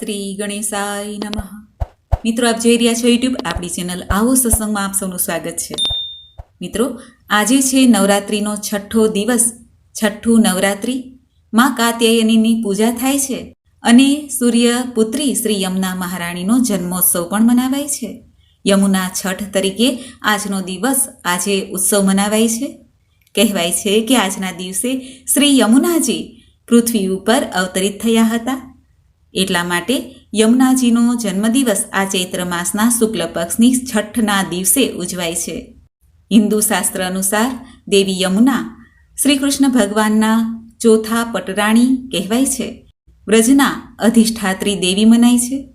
શ્રી ગણેશાય નમઃ. મિત્રો, આપ જોઈ રહ્યા છો યુટ્યુબ આપણી ચેનલ આવો સત્સંગમાં આપ સૌનું સ્વાગત છે. મિત્રો, આજે છે નવરાત્રિનો છઠ્ઠો દિવસ, છઠ્ઠું નવરાત્રિ. માં કાત્યાયનીની પૂજા થાય છે અને સૂર્ય પુત્રી શ્રી યમુના મહારાણીનો જન્મોત્સવ પણ મનાવાય છે. યમુના છઠ તરીકે આજનો દિવસ આજે ઉત્સવ મનાવાય છે. કહેવાય છે કે આજના દિવસે શ્રી યમુનાજી પૃથ્વી ઉપર અવતરિત થયા હતા. એટલા માટે યમુનાજીનો જન્મદિવસ આ ચૈત્ર માસના શુક્લ પક્ષની છઠ્ઠના દિવસે ઉજવાય છે. હિન્દુ શાસ્ત્ર અનુસાર દેવી યમુના શ્રી કૃષ્ણ ભગવાનના ચોથા પટરાણી કહેવાય છે. વ્રજના અધિષ્ઠાત્રી દેવી મનાય છે.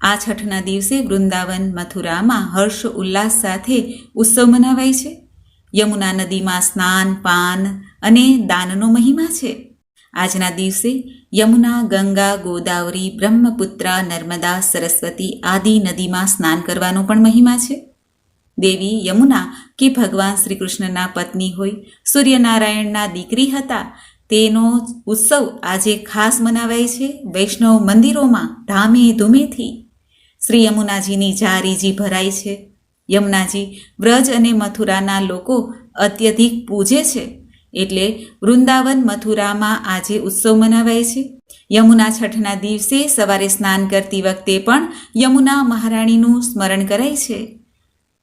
આ છઠના દિવસે વૃંદાવન, મથુરામાં હર્ષ ઉલ્લાસ સાથે ઉત્સવ મનાવાય છે. યમુના નદીમાં સ્નાન, પાન અને દાનનો મહિમા છે. આજના દિવસે યમુના, ગંગા, ગોદાવરી, બ્રહ્મપુત્રા, નર્મદા, સરસ્વતી આદિ નદીમાં સ્નાન કરવાનો પણ મહિમા છે. દેવી યમુના કે ભગવાન શ્રી કૃષ્ણના પત્ની હોય, સૂર્યનારાયણના દીકરી હતા, તેનો ઉત્સવ આજે ખાસ મનાવાય છે વૈષ્ણવ મંદિરોમાં ધામે ધૂમેથી શ્રી યમુનાજીની જારીજી ભરાય છે. યમુનાજી વ્રજ અને મથુરાના લોકો અત્યધિક પૂજે છે. એટલે વૃંદાવન મથુરામાં આજે ઉત્સવ મનાવાય છે. યમુના છઠના દિવસે સવારે સ્નાન કરતી વખતે પણ યમુના મહારાણીનું સ્મરણ કરાય છે.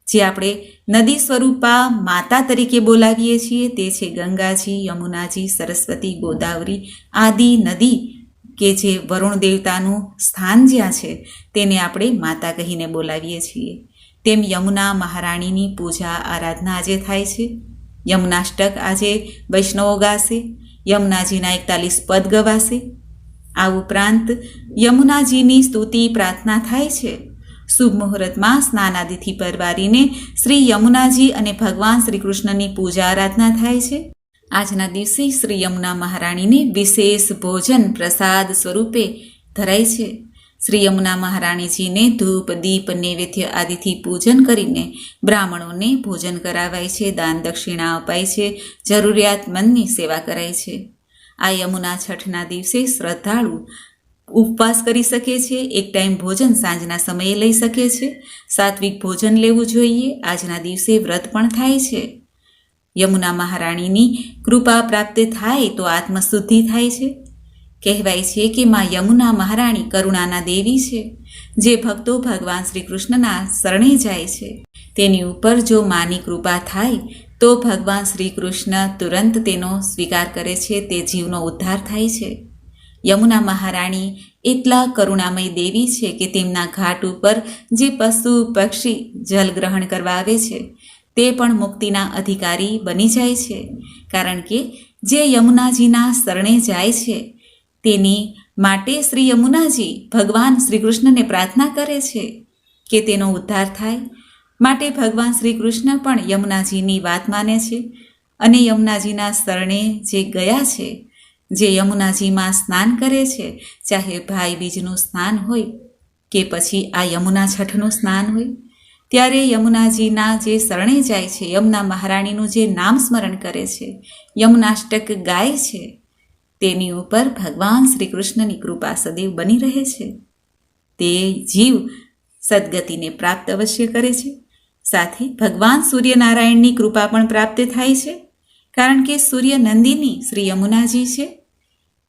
જે આપણે નદી સ્વરૂપા માતા તરીકે બોલાવીએ છીએ તે છે ગંગાજી, યમુનાજી, સરસ્વતી, ગોદાવરી આદિ નદી કે જે વરુણ દેવતાનું સ્થાન જ્યાં છે તેને આપણે માતા કહીને બોલાવીએ છીએ. તેમ યમુના મહારાણીની પૂજા આરાધના આજે થાય છે. યમુનાષ્ટક આજે વૈષ્ણવો ગાશે, યમુનાજીના એકતાલીસ પદ ગવાશે. આ ઉપરાંત યમુનાજીની સ્તુતિ પ્રાર્થના થાય છે. શુભ મુહૂર્તમાં સ્નાનાદિથી પરવારીને શ્રી યમુનાજી અને ભગવાન શ્રી કૃષ્ણની પૂજા આરાધના થાય છે. આજના દિવસે શ્રી યમુના મહારાણીને વિશેષ ભોજન પ્રસાદ સ્વરૂપે ધરાય છે. શ્રી યમુના મહારાણીજીને ધૂપ, દીપ, નૈવેદ્ય આદિથી પૂજન કરીને બ્રાહ્મણોને ભોજન કરાવાય છે, દાન દક્ષિણા અપાય છે, જરૂરિયાતમંદની સેવા કરાય છે. આ યમુના છઠના દિવસે શ્રદ્ધાળુ ઉપવાસ કરી શકે છે, એક ટાઈમ ભોજન સાંજના સમયે લઈ શકે છે. સાત્વિક ભોજન લેવું જોઈએ, આજના દિવસે વ્રત પણ થાય છે. યમુના મહારાણીની કૃપા પ્રાપ્ત થાય તો આત્મશુદ્ધિ થાય છે. કહેવાય છે કે માં યમુના મહારાણી કરુણાના દેવી છે, જે ભક્તો ભગવાન શ્રી કૃષ્ણના શરણે જાય છે. તેની ઉપર જો માની કૃપા થાય, તો ભગવાન શ્રી કૃષ્ણ તુરંત તેનો સ્વીકાર કરે છે, તે જીવનો ઉદ્ધાર થાય છે. યમુના મહારાણી એટલા કરુણામય દેવી છે કે તેમના ઘાટ ઉપર જે પશુ, પક્ષી જલગ્રહણ કરવા આવે છે, તે પણ મુક્તિના અધિકારી બની જાય છે. કારણ કે જે યમુનાજીના શરણે જાય છે તેની માટે શ્રી યમુનાજી ભગવાન શ્રી કૃષ્ણને પ્રાર્થના કરે છે કે તેનો ઉદ્ધાર થાય. માટે ભગવાન શ્રી કૃષ્ણ પણ યમુનાજીની વાત માને છે અને યમુનાજીના શરણે જે ગયા છે, જે યમુનાજીમાં સ્નાન કરે છે, ચાહે ભાઈ બીજનું સ્નાન હોય કે પછી આ યમુના છઠનું સ્નાન હોય, ત્યારે યમુનાજીના જે શરણે જાય છે, યમુના મહારાણીનું જે નામ સ્મરણ કરે છે, યમુનાષ્ટક ગાય છે તેની ઉપર ભગવાન શ્રી કૃષ્ણની કૃપા સદૈવ બની રહે છે. તે જીવ સદગતિને પ્રાપ્ત અવશ્ય કરે છે. સાથે ભગવાન સૂર્યનારાયણની કૃપા પણ પ્રાપ્ત થાય છે. કારણ કે સૂર્ય નંદિની શ્રી યમુનાજી છે.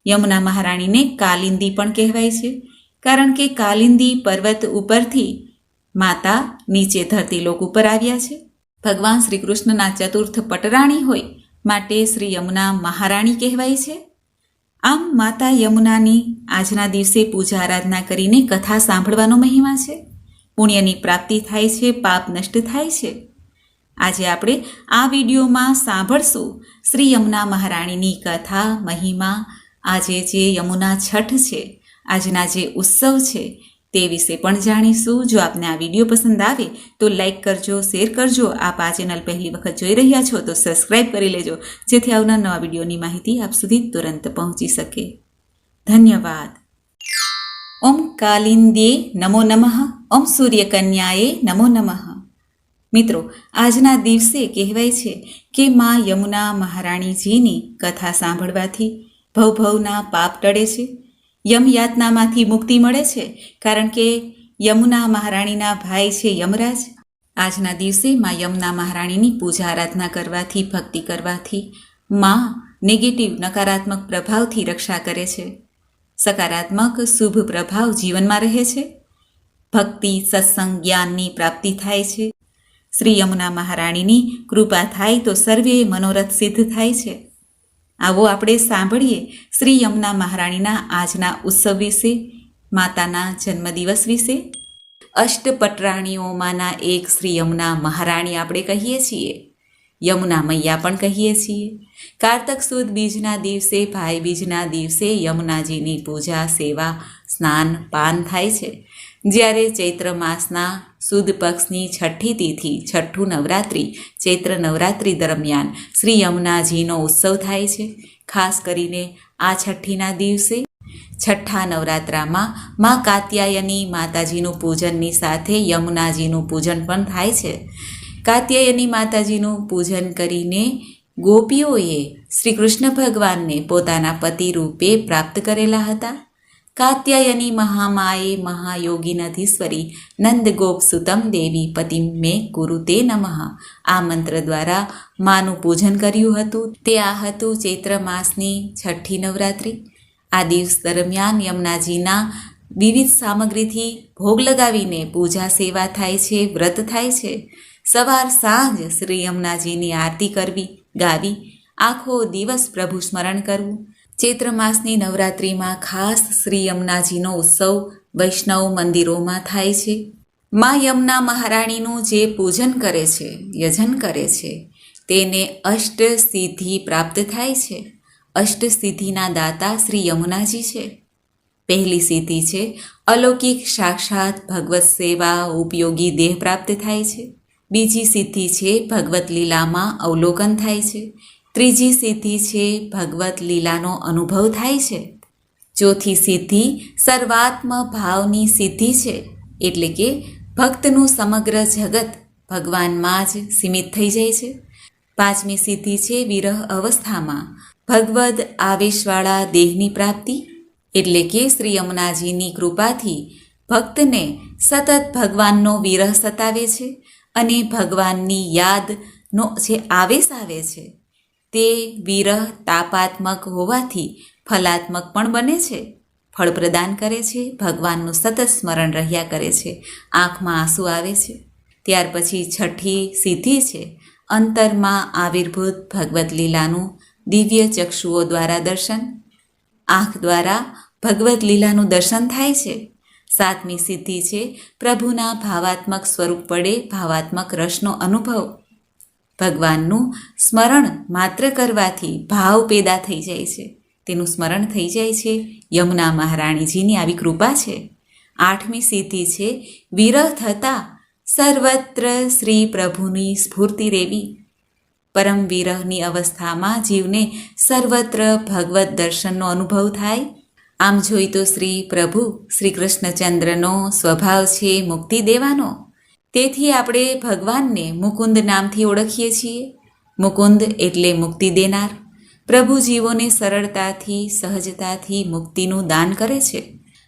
યમુના મહારાણીને કાલિંદી પણ કહેવાય છે. કારણ કે કાલિંદી પર્વત ઉપરથી માતા નીચે ધરતી લોક ઉપર આવ્યા છે. ભગવાન શ્રી કૃષ્ણના ચતુર્થ પટરાણી હોય માટે શ્રી યમુના મહારાણી કહેવાય છે. આમ માતા યમુનાની આજના દિવસે પૂજા આરાધના કરીને કથા સાંભળવાનો મહિમા છે. પુણ્યની પ્રાપ્તિ થાય છે, પાપ નષ્ટ થાય છે. આજે આપણે આ વિડીયોમાં સાંભળશું શ્રી યમુના મહારાણીની કથા, મહિમા, આજે જે યમુના છઠ છે, આજના જે ઉત્સવ છે તે વિશે પણ જાણીશું. જો આપને આ વીડિયો પસંદ આવે, તો લાઇક કરજો, શેર કરજો. આપ આ ચેનલ પહેલી વખત જોઈ રહ્યા છો, તો સબસ્ક્રાઈબ કરી લેજો, જેથી આવનાર નવા વિડીયોની માહિતી આપ સુધી તુરંત પહોંચી શકે. ધન્યવાદ. ઓમ કાલિંદ્યે નમો નમઃ, ઓમ સૂર્યકન્યાએ નમો નમઃ. મિત્રો, આજના દિવસે કહેવાય છે કે મા યમુના મહારાણીજીની કથા સાંભળવાથી ભવભવના પાપ ટળે છે. યમ યાતનામાંથી મુક્તિ મળે છે, કારણ કે યમુના મહારાણીના ભાઈ છે યમરાજ. આજના દિવસે માં યમુના મહારાણીની પૂજા આરાધના કરવાથી, ભક્તિ કરવાથી માં નેગેટિવ નકારાત્મક પ્રભાવથી રક્ષા કરે છે. સકારાત્મક, શુભ પ્રભાવ જીવનમાં રહે છે. ભક્તિ, સત્સંગ, જ્ઞાનની પ્રાપ્તિ થાય છે. શ્રી યમુના મહારાણીની કૃપા થાય તો સર્વે મનોરથ સિદ્ધ થાય છે. આવો આપણે સાંભળીએ શ્રી યમુના મહારાણીના આજના ઉત્સવ વિશે, માતાના જન્મદિવસ વિશે. અષ્ટપટરાણીઓમાંના એક શ્રી યમુના મહારાણી આપણે કહીએ છીએ. યમુના મૈયા પણ કહીએ છીએ. કારતક સુદ બીજના દિવસે, ભાઈ બીજના દિવસે યમુનાજીની પૂજા, સેવા, સ્નાન, પાન થાય છે. જ્યારે ચૈત્ર માસના સુદ પક્ષની છઠ્ઠી તિથિ, છઠ્ઠું નવરાત્રિ, ચૈત્ર નવરાત્રિ દરમિયાન શ્રી યમુનાજીનો ઉત્સવ થાય છે. ખાસ કરીને આ છઠ્ઠીના દિવસે છઠ્ઠા નવરાત્રામાં મા કાત્યાયની માતાજીનું પૂજનની સાથે યમુનાજીનું પૂજન પણ થાય છે. કાત્યાયની માતાજીનું પૂજન કરીને ગોપીઓએ શ્રી કૃષ્ણ ભગવાનને પોતાના પતિ રૂપે પ્રાપ્ત કરેલા હતા. કાત્યાયની મહામાએ મહાયોગીનાધીશ્વરી નંદ ગોપ સુતમ દેવી પતિમ મે ગુરુ તે નમઃ આ મંત્ર દ્વારા માનું પૂજન કર્યું હતું તે આ હતું ચૈત્ર માસની છઠ્ઠી નવરાત્રિ આ દિવસ દરમિયાન યમુનાજીના વિવિધ સામગ્રીથી ભોગ લગાવીને પૂજા સેવા થાય છે, વ્રત થાય છે। સવાર સાંજ શ્રી યમુનાજીની આરતી કરવી, ગાવી, આખો દિવસ પ્રભુ સ્મરણ કરવું। ચૈત્ર માસની નવરાત્રિમાં ખાસ શ્રી યમુનાજીનો ઉત્સવ વૈષ્ણવ મંદિરોમાં થાય છે. મા યમુના મહારાણીનું જે પૂજન કરે છે, યજન કરે છે, તેને અષ્ટ સિદ્ધિ પ્રાપ્ત થાય છે. અષ્ટ સિદ્ધિના દાતા શ્રી યમુનાજી છે. પહેલી સિદ્ધિ છે, અલૌકિક સાક્ષાત ભગવત સેવા ઉપયોગી દેહ પ્રાપ્ત થાય છે. બીજી સિદ્ધિ છે, ભગવત લીલામાં અવલોકન થાય છે. ત્રીજી સિદ્ધિ છે, ભગવત લીલાનો અનુભવ થાય છે. ચોથી સિદ્ધિ સર્વાત્મ ભાવની સિદ્ધિ છે, એટલે કે ભક્તનું સમગ્ર જગત ભગવાનમાં જ સીમિત થઈ જાય છે. પાંચમી સિદ્ધિ છે, વિરહ અવસ્થામાં ભગવદ આવેશવાળા દેહની પ્રાપ્તિ, એટલે કે શ્રી યમુનાજીની કૃપાથી ભક્તને સતત ભગવાનનો વિરહ સતાવે છે અને ભગવાનની યાદનો જે આવેશ આવે છે તે વિરહ તાપાત્મક હોવાથી ફલાત્મક પણ બને છે. ફળ પ્રદાન કરે છે, ભગવાનનું સતત સ્મરણ રહ્યા કરે છે, આંખમાં આંસુ આવે છે. ત્યાર પછી છઠ્ઠી સિદ્ધિ છે, અંતરમાં આવિર્ભૂત ભગવત લીલાનું દિવ્ય ચક્ષુઓ દ્વારા દર્શન. આંખ દ્વારા ભગવત લીલાનું દર્શન થાય છે. સાતમી સિદ્ધિ છે, પ્રભુના ભાવાત્મક સ્વરૂપ વડે ભાવાત્મક રસનો અનુભવ. ભગવાનનું સ્મરણ માત્ર કરવાથી ભાવ પેદા થઈ જાય છે. તેનું સ્મરણ થઈ જાય છે. યમુના મહારાણીજીની આવી કૃપા છે. આઠમી સિદ્ધિ છે, વિરહ થતાં સર્વત્ર શ્રી પ્રભુની સ્ફૂર્તિ રેવી. પરમ વિરહની અવસ્થામાં જીવને સર્વત્ર ભગવત દર્શનનો અનુભવ થાય. આમ જોઈ તો શ્રી પ્રભુ શ્રી કૃષ્ણચંદ્રનો સ્વભાવ છે મુક્તિ દેવાનો. તેથી આપણે ભગવાનને મુકુંદ નામથી ઓળખીએ છીએ. મુકુંદ એટલે મુક્તિ દેનાર. પ્રભુ જીવોને સરળતાથી, સહજતાથી મુક્તિનું દાન કરે છે.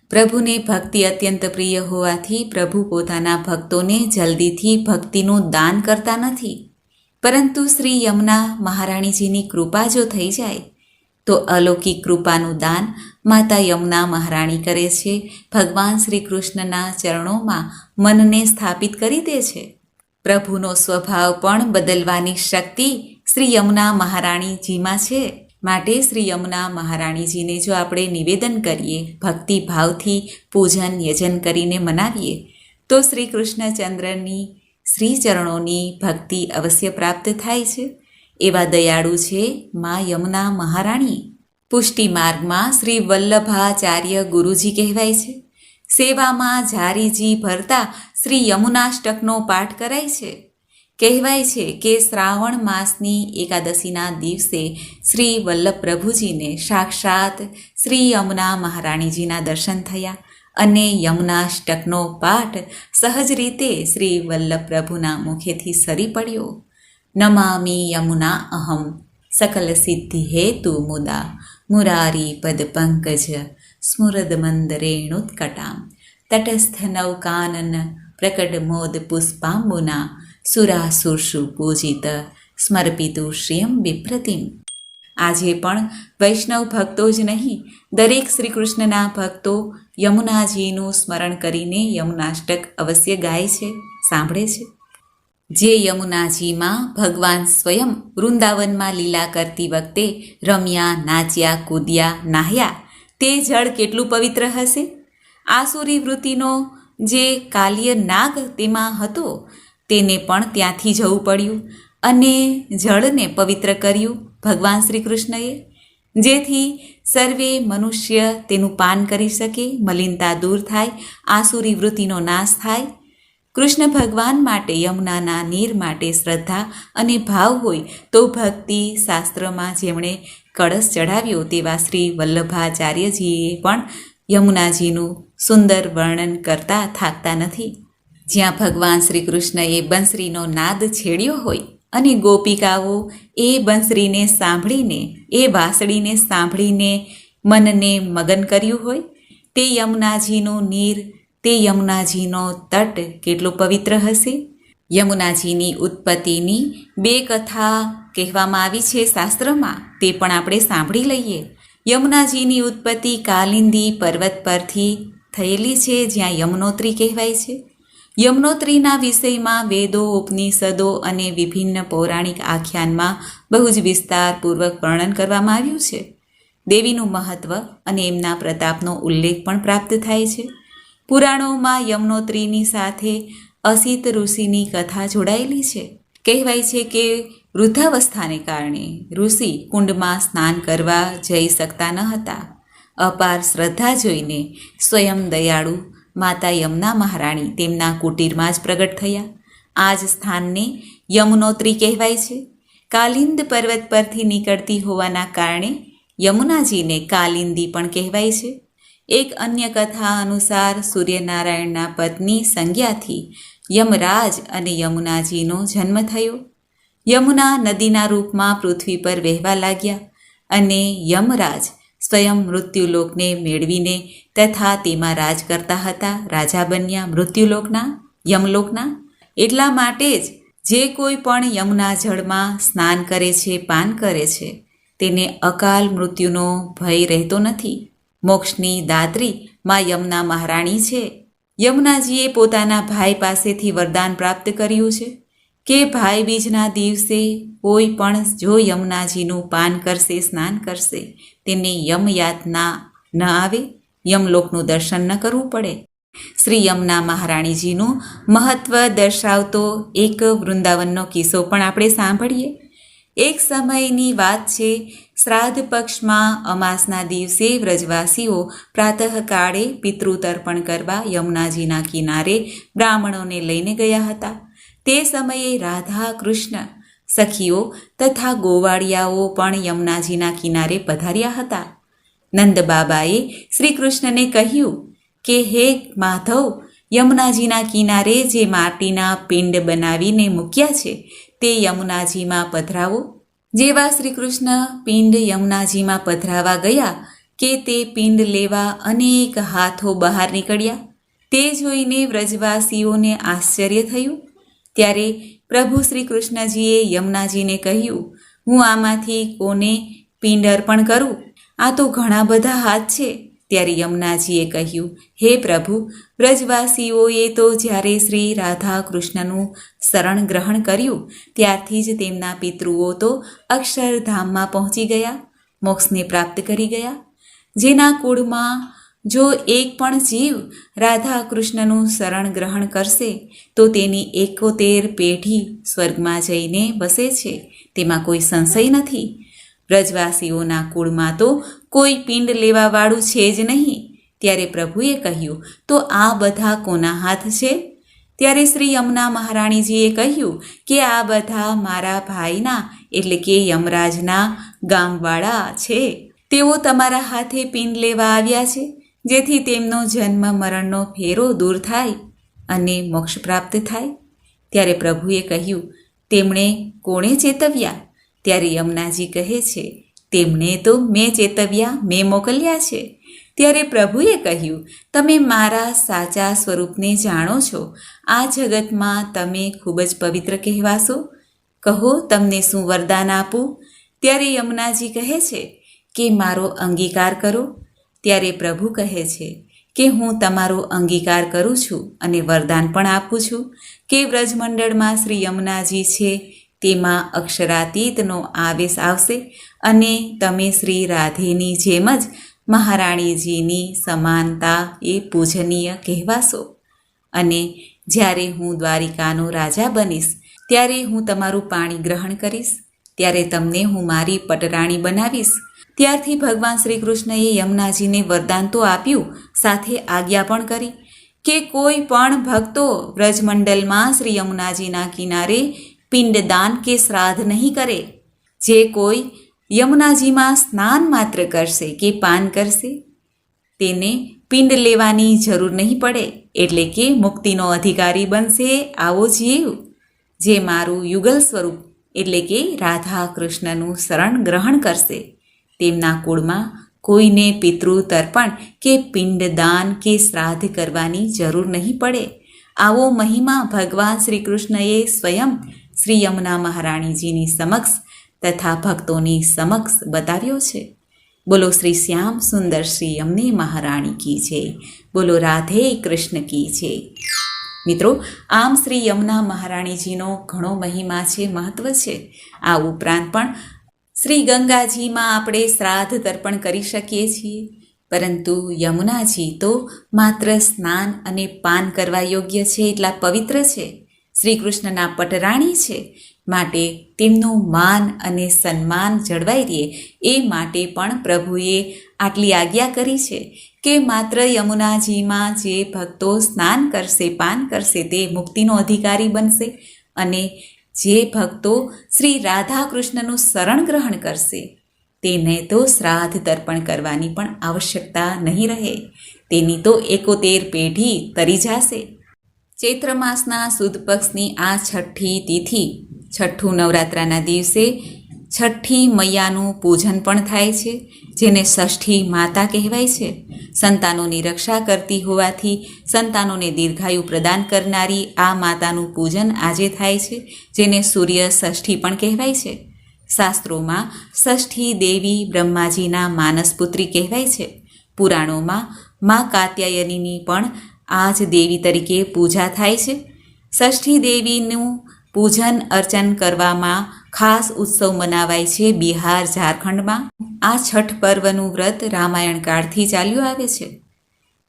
પ્રભુને ભક્તિ અત્યંત પ્રિય હોવાથી પ્રભુ પોતાના ભક્તોને જલ્દીથી ભક્તિનું દાન કરતા નથી. પરંતુ શ્રી યમુના મહારાણીજીની કૃપા જો થઈ જાય, તો અલૌકિક કૃપાનું દાન માતા યમુના મહારાણી કરે છે. ભગવાન શ્રી કૃષ્ણના ચરણોમાં મનને સ્થાપિત કરી દે છે. પ્રભુનો સ્વભાવ પણ બદલવાની શક્તિ શ્રી યમુના મહારાણીજીમાં છે. માટે શ્રી યમુના મહારાણીજીને જો આપણે નિવેદન કરીએ, ભક્તિ ભાવથી પૂજન યજન કરીને મનાવીએ, તો શ્રી કૃષ્ણચંદ્રની શ્રી ચરણોની ભક્તિ અવશ્ય પ્રાપ્ત થાય છે. એવા દયાળુ છે મા યમુના મહારાણી. પુષ્ટિ માર્ગમાં શ્રી વલ્લભાચાર્ય ગુરુજી કહેવાય છે. સેવામાં ઝારીજી ભરતા શ્રી યમુનાષ્ટકનો પાઠ કરાય છે. કહેવાય છે કે શ્રાવણ માસની એકાદશીના દિવસે શ્રી વલ્લભ પ્રભુજીને સાક્ષાત શ્રી યમુના મહારાણીજીના દર્શન થયા અને યમુનાષ્ટકનો પાઠ સહજ રીતે શ્રી વલ્લભ પ્રભુના મુખેથી સરી પડ્યો. નમામી યમુના અહમ સકલ સિદ્ધિ હેતુ મુદા મુરારી પદ પંકજ સ્મુરદમંદરેણુત્કટાં તટસ્થ નૌકાનન પ્રકટમોદ પુષ્પાંબુના સુરાસુરસુ પૂજિત સ્મર્પિતું શ્રિયમ વિપ્રતિમ આજે પણ વૈષ્ણવ ભક્તો જ નહીં દરેક શ્રી કૃષ્ણના ભક્તો યમુનાજીનું સ્મરણ કરીને યમુનાષ્ટક અવશ્ય ગાય છે, સાંભળે છે। જે યમુનાજીમાં ભગવાન સ્વયં વૃંદાવનમાં લીલા કરતી વખતે રમ્યા, નાચ્યા, કૂદ્યા, નાહ્યા, તે જળ કેટલું પવિત્ર હશે? આસુરી વૃત્તિનો જે કાલ્ય નાગ તેમાં હતો, તેને પણ ત્યાંથી જવું પડ્યું અને જળને પવિત્ર કર્યું ભગવાન શ્રી કૃષ્ણએ જેથી સર્વે મનુષ્ય તેનું પાન કરી શકે, મલિનતા દૂર થાય, આસુરી વૃત્તિનો નાશ થાય કૃષ્ણ ભગવાન માટે યમુનાના નીર માટે શ્રદ્ધા અને ભાવ હોય તો ભક્તિ શાસ્ત્રમાં જેમણે કળશ ચઢાવ્યો તેવા શ્રી વલ્લભાચાર્યજીએ પણ યમુનાજીનું સુંદર વર્ણન કરતા થાકતા નથી. જ્યાં ભગવાન શ્રી કૃષ્ણએ બંસરીનો નાદ છેડ્યો હોય અને ગોપિકાઓ એ બંસરીને સાંભળીને, એ વાસળીને સાંભળીને મનને મગન કર્યું હોય, તે યમુનાજીનું નીર તે યમુનાજીનો તટ કેટલો પવિત્ર હશે? યમુનાજીની ઉત્પત્તિની બે કથા કહેવામાં આવી છે શાસ્ત્રમાં, તે પણ આપણે સાંભળી લઈએ. યમુનાજીની ઉત્પત્તિ કાલિંદી પર્વત પરથી થયેલી છે, જ્યાં યમનોત્રી કહેવાય છે. યમનોત્રીના વિષયમાં વેદો, ઉપનિષદો અને વિભિન્ન પૌરાણિક આખ્યાનમાં બહુ જ વિસ્તારપૂર્વક વર્ણન કરવામાં આવ્યું છે. દેવીનું મહત્ત્વ અને એમના પ્રતાપનો ઉલ્લેખ પણ પ્રાપ્ત થાય છે. પુરાણોમાં યમનોત્રીની સાથે અસિત ઋષિની કથા જોડાયેલી છે. કહેવાય છે કે વૃદ્ધાવસ્થાને કારણે ઋષિ કુંડમાં સ્નાન કરવા જઈ શકતા ન હતા. અપાર શ્રદ્ધા જોઈને સ્વયં દયાળુ માતા યમુના મહારાણી તેમના કુટીરમાં જ પ્રગટ થયા. આ જ સ્થાનને યમુનોત્રી કહેવાય છે. કાલિંદ પર્વત પરથી નીકળતી હોવાના કારણે યમુનાજીને કાલિંદી પણ કહેવાય છે. એક અન્ય કથા અનુસાર સૂર્યનારાયણના પત્ની સંજ્ઞાથી યમરાજ અને યમુનાજીનો જન્મ થયો. યમુના નદીના રૂપમાં પૃથ્વી પર વહેવા લાગ્યા અને યમરાજ સ્વયં મૃત્યુલોકને મેળવીને તથા તેમાં રાજ કરતા હતા. રાજા બન્યા મૃત્યુલોકના, યમલોકના. એટલા માટે જ જે કોઈ પણ યમુના જળમાં સ્નાન કરે છે, પાન કરે છે, તેને અકાલ મૃત્યુનો ભય રહેતો નથી. મોક્ષની દાત્રી માં યમુના મહારાણી છે. યમુનાજીએ પોતાના ભાઈ પાસેથી વરદાન પ્રાપ્ત કર્યું છે કે ભાઈ બીજના દિવસે કોઈ પણ જો યમુનાજીનું પાન કરશે, સ્નાન કરશે તેને યમયાતના ન આવે યમલોકનું દર્શન ન કરવું પડે. શ્રી યમુના મહારાણીજીનું મહત્વ દર્શાવતો એક વૃંદાવનનો કિસ્સો પણ આપણે સાંભળીએ. એક સમયની વાત છે શ્રાદ્ધ પક્ષમાં અમાસના દિવસે વ્રજવાસીઓ પ્રાતઃકાળે પિતૃતર્પણ કરવા યમુનાજીના કિનારે બ્રાહ્મણોને લઈને ગયા હતા. તે સમયે રાધા કૃષ્ણ સખીઓ તથા ગોવાળિયાઓ પણ યમુનાજીના કિનારે પધાર્યા હતા. નંદબાબાએ શ્રી કૃષ્ણને કહ્યું કે, હે માધવ, યમુનાજીના કિનારે જે માટીના પિંડ બનાવીને મૂક્યા છે, તે યમુનાજીમાં પધરાવો. જેવા શ્રી કૃષ્ણ પિંડ યમુનાજીમાં પધરાવા ગયા કે તે પિંડ લેવા અનેક હાથો બહાર નીકળ્યા. તે જોઈને વ્રજવાસીઓને આશ્ચર્ય થયું. ત્યારે પ્રભુ શ્રી કૃષ્ણજીએ યમુનાજીને કહ્યું, હું આમાંથી કોને પિંડ અર્પણ કરું? આ તો ઘણા બધા હાથ છે. ત્યારે યમુનાજીએ કહ્યું, હે પ્રભુ વ્રજવાસીઓએ તો જ્યારે શ્રી રાધા કૃષ્ણનું શરણ ગ્રહણ કર્યું, ત્યારથી જ તેમના પિતૃઓ તો અક્ષરધામમાં પહોંચી ગયા, મોક્ષને પ્રાપ્ત કરી ગયા. જેના કુળમાં જો એક પણ જીવ રાધા કૃષ્ણનું શરણ ગ્રહણ કરશે, તો તેની એકોતેર પેઢી સ્વર્ગમાં જઈને વસે છે. તેમાં કોઈ સંશય નથી. વ્રજવાસીઓના કુળમાં તો કોઈ પિંડ લેવાવાળું છે જ નહીં. ત્યારે પ્રભુએ કહ્યું, તો આ બધા કોના હાથ છે? ત્યારે શ્રી યમુના મહારાણીજીએ કહ્યું કે આ બધા મારા ભાઈના, એટલે કે યમરાજના, ગામવાળા છે. તેઓ તમારા હાથે પિંડ લેવા આવ્યા છે, જેથી તેમનો જન્મ મરણનો ફેરો દૂર થાય અને મોક્ષ પ્રાપ્ત થાય. ત્યારે પ્રભુએ કહ્યું, તેમણે કોણે ચેતવ્યા? ત્યારે યમુનાજી કહે છે તેમને તો મેં ચેતવ્યા, મેં મોકલ્યા છે. ત્યારે પ્રભુએ કહ્યું, તમે મારા સાચા સ્વરૂપને જાણો છો. આ જગતમાં તમે ખૂબ જ પવિત્ર કહેવાશો. કહો, તમને શું વરદાન આપું? ત્યારે યમુનાજી કહે છે કે, મારો અંગીકાર કરો. ત્યારે પ્રભુ કહે છે કે, હું તમારો અંગીકાર કરું છું અને વરદાન પણ આપું છું. કે વ્રજમંડળમાં શ્રી યમુનાજી છે, તેમાં અક્ષરાતીતનો આવેશ આવશે. અને તમે શ્રી રાધેની જેમ જ મહારાણીજીની સમાનતા એ પૂજનીય કહેવાશો. અને જ્યારે હું દ્વારિકાનો રાજા બનીશ, ત્યારે હું તમારું પાણી ગ્રહણ કરીશ. ત્યારે તમને હું મારી પટરાણી બનાવીશ. ત્યારથી ભગવાન શ્રી કૃષ્ણએ યમુનાજીને વરદાન તો આપ્યું, સાથે આજ્ઞા પણ કરી કે કોઈ પણ ભક્તો વ્રજમંડલમાં શ્રી યમુનાજીના કિનારે પિંડદાન કે શ્રાદ્ધ નહીં કરે. જે કોઈ યમુનાજીમાં સ્નાન માત્ર કરશે કે પાન કરશે? તેને પિંડ લેવાની જરૂર નહીં પડે, એટલે કે મુક્તિનો અધિકારી બનશે. આવો જીવ, જે મારું યુગલ સ્વરૂપ, એટલે કે રાધા કૃષ્ણનું શરણ ગ્રહણ કરશે. તેમના કુળમાં કોઈને પિતૃ તર્પણ કે પિંડદાન કે શ્રાદ્ધ કરવાની જરૂર નહીં પડે. આવો મહિમા ભગવાન શ્રી કૃષ્ણએ સ્વયં શ્રી યમુના મહારાણીજીની સમક્ષ તથા ભક્તોની સમક્ષ બતાવ્યો છે. બોલો શ્રી શ્યામ સુંદર શ્રી યમને મહારાણી કી છે. બોલો રાધે કૃષ્ણ કી છે. મિત્રો, આમ શ્રી યમુના મહારાણીજીનો ઘણો મહિમા છે, મહત્વ છે. આ ઉપરાંત પણ શ્રી ગંગાજીમાં આપણે શ્રાદ્ધ તર્પણ કરી શકીએ છીએ. પરંતુ યમુનાજી તો માત્ર સ્નાન અને પાન કરવા યોગ્ય છે, એટલા પવિત્ર છે. શ્રી કૃષ્ણના પટરાણી છે. માટે તેમનું માન અને સન્માન જળવાઈ રહે, એ માટે પણ પ્રભુએ આટલી આજ્ઞા કરી છે કે માત્ર યમુનાજીમાં જે ભક્તો સ્નાન કરશે, પાન કરશે, તે મુક્તિનો અધિકારી બનશે અને જે ભક્તો શ્રી રાધા કૃષ્ણનું શરણ ગ્રહણ કરશે, તેને તો શ્રાદ્ધ તર્પણ કરવાની પણ આવશ્યકતા નહીં રહે. તેની તો એકોતેર પેઢી તરી જશે. ચૈત્ર માસના સુદ પક્ષની આ છઠ્ઠી તિથિ છઠ્ઠું નવરાત્રાના દિવસે છઠ્ઠી મૈયાનું પૂજન પણ થાય છે, જેને ષષ્ઠી માતા કહેવાય છે. સંતાનોની રક્ષા કરતી હોવાથી સંતાનોને દીર્ઘાયુ પ્રદાન કરનારી આ માતાનું પૂજન આજે થાય છે, જેને સૂર્ય ષષ્ઠી પણ કહેવાય છે. શાસ્ત્રોમાં ષષ્ઠી દેવી બ્રહ્માજીના માનસપુત્રી કહેવાય છે. પુરાણોમાં મા કાત્યાયનીની પણ આ જ દેવી તરીકે પૂજા થાય છે. ષષ્ઠી દેવીનું પૂજન અર્ચન કરવામાં ખાસ ઉત્સવ મનાવાય છે બિહાર ઝારખંડમાં. આ છઠ પર્વનું વ્રત રામાયણ કાળથી ચાલ્યું આવે છે.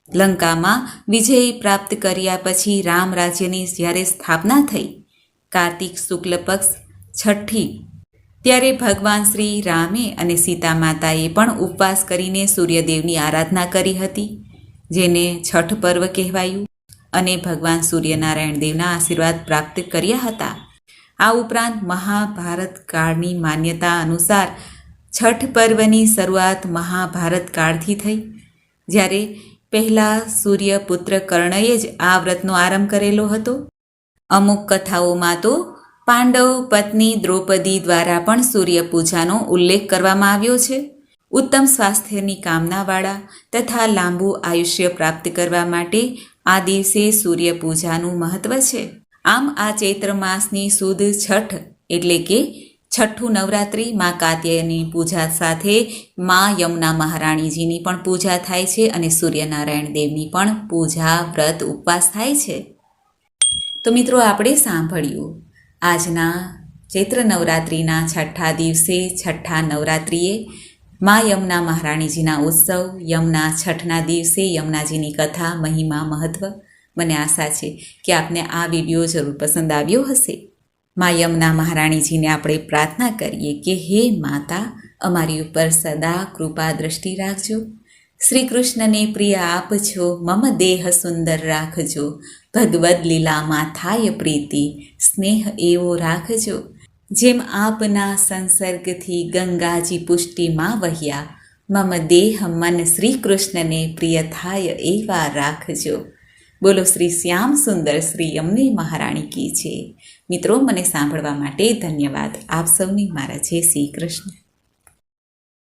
લંકામાં વિજય પ્રાપ્ત કર્યા પછી રામ રાજ્યની જ્યારે સ્થાપના થઈ, કાર્તિક શુક્લ પક્ષ છઠ્ઠી. ત્યારે ભગવાન શ્રી રામે અને સીતા માતાએ પણ ઉપવાસ કરીને સૂર્યદેવની આરાધના કરી હતી, જેને છઠ પર્વ કહેવાયું. અને ભગવાન સૂર્યનારાયણ દેવના આશીર્વાદ પ્રાપ્ત કર્યા હતા. આ ઉપરાંત મહાભારત કાળની માન્યતા અનુસાર છઠ પર્વની શરૂઆત મહાભારત કાળથી થઈ. જ્યારે પહેલાં સૂર્યપુત્ર કર્ણએ જ આ વ્રતનો આરંભ કરેલો હતો. અમુક કથાઓમાં તો પાંડવ પત્ની દ્રૌપદી દ્વારા પણ સૂર્ય પૂજાનો ઉલ્લેખ કરવામાં આવ્યો છે. ઉત્તમ સ્વાસ્થ્યની કામનાવાળા તથા લાંબુ આયુષ્ય પ્રાપ્ત કરવા માટે આ દિવસે સૂર્ય પૂજાનું મહત્વ છે. આમ આ ચૈત્ર માસની સુદ છઠ એટલે કે છઠ્ઠું નવરાત્રિ મા કાત્યની પૂજા સાથે મા યમુના મહારાણીજીની પણ પૂજા થાય છે અને સૂર્યનારાયણ દેવની પણ પૂજા, વ્રત, ઉપવાસ થાય છે. તો મિત્રો આપણે સાંભળ્યું, આજના ચૈત્ર નવરાત્રિના છઠ્ઠા દિવસે છઠ્ઠા નવરાત્રિએ મા યમુના મહારાણીજીના ઉત્સવ, યમુના છઠના દિવસે યમુનાજીની કથા, મહિમા, મહત્વ. મને આશા છે કે આપને આ વીડિયો જરૂર પસંદ આવ્યો હશે. મા યમુના મહારાણીજીને આપણે પ્રાર્થના કરીએ કે હે માતા, અમારી ઉપર સદા કૃપા દ્રષ્ટિ રાખજો. શ્રી કૃષ્ણને પ્રિય આપજો મમ દેહ સુંદર રાખજો. ભગવદ્ લીલામાં થાય પ્રીતિ, સ્નેહ એવો રાખજો. જેમ આપના સંસર્ગથી ગંગાજી પુષ્ટિમાં વહ્યા, મમ દેહ મન શ્રી કૃષ્ણને પ્રિય થાય એવા રાખજો. બોલો શ્રી શ્યામ સુંદર શ્રી અમને મહારાણી કી છે. મિત્રો, મને સાંભળવા માટે ધન્યવાદ. આપ સૌની મારા જય શ્રી કૃષ્ણ.